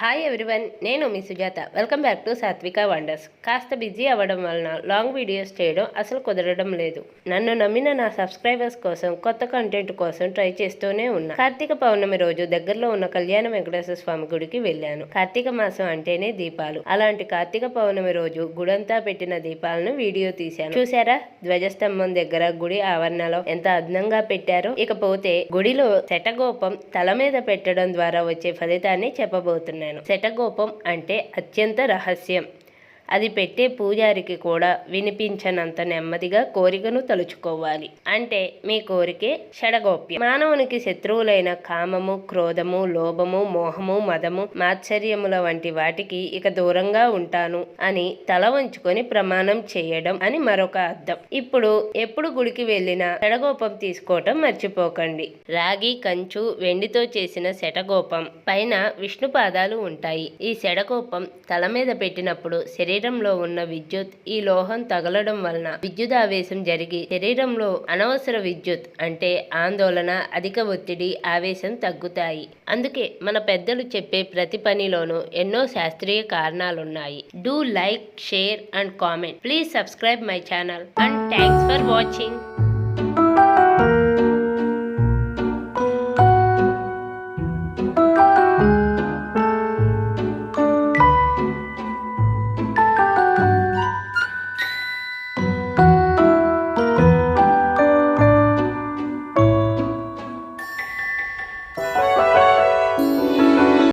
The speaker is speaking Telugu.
హాయ్ ఎవ్రీవన్ నేను మీ Sujatha. Welcome back to Satvika wonders కాస్త బిజీ అవ్వడం వలన లాంగ్ వీడియోస్ చేయడం అసలు కుదరడం లేదు. నన్ను నమ్మిన నా సబ్స్క్రైబర్స్ కోసం కొత్త కంటెంట్ కోసం ట్రై చేస్తూనే ఉన్నా. కార్తీక పౌర్ణమి రోజు దగ్గరలో ఉన్న కళ్యాణ వెంకటేశ్వర స్వామి గుడికి వెళ్ళాను. కార్తీక మాసం అంటేనే దీపాలు. అలాంటి కార్తీక పౌర్ణమి రోజు గుడంతా పెట్టిన దీపాలను వీడియో తీశాను. చూసారా ధ్వజస్తంభం దగ్గర గుడి ఆవరణలో ఎంత అందంగా పెట్టారో. ఇకపోతే గుడిలో శటగోపం తల మీద పెట్టడం ద్వారా వచ్చే ఫలితాన్ని చెప్పబోతున్నాను. శటగోపం అంటే అత్యంత రహస్యం. అది పెట్టే పూజారికి కూడా వినిపించనంత నెమ్మదిగా కోరికను తలుచుకోవాలి. అంటే మీ కోరికే షడగోప్యం. మానవునికి శత్రువులైన కామము క్రోధము లోభము మోహము మదము మాత్సర్యముల వంటి వాటికి ఇక దూరంగా ఉంటాను అని తల వంచుకొని ప్రమాణం చేయడం అని మరొక అర్థం. ఇప్పుడు ఎప్పుడు గుడికి వెళ్ళినా శడగోపం తీసుకోవటం మర్చిపోకండి. రాగి కంచు వెండితో చేసిన శటగోపం పైన విష్ణు పాదాలు ఉంటాయి. ఈ శడగోపం తల మీద పెట్టినప్పుడు శరీరంలో ఉన్న విద్యుత్ ఈ లోహం తగలడం వలన విద్యుదావేశం జరిగి శరీరంలో అనవసర విద్యుత్ అంటే ఆందోళన అధిక ఒత్తిడి ఆవేశం తగ్గుతాయి. అందుకే మన పెద్దలు చెప్పే ప్రతి పనిలోనూ ఎన్నో శాస్త్రీయ కారణాలున్నాయి. Do like share and comment. Please subscribe my channel and thanks for watching.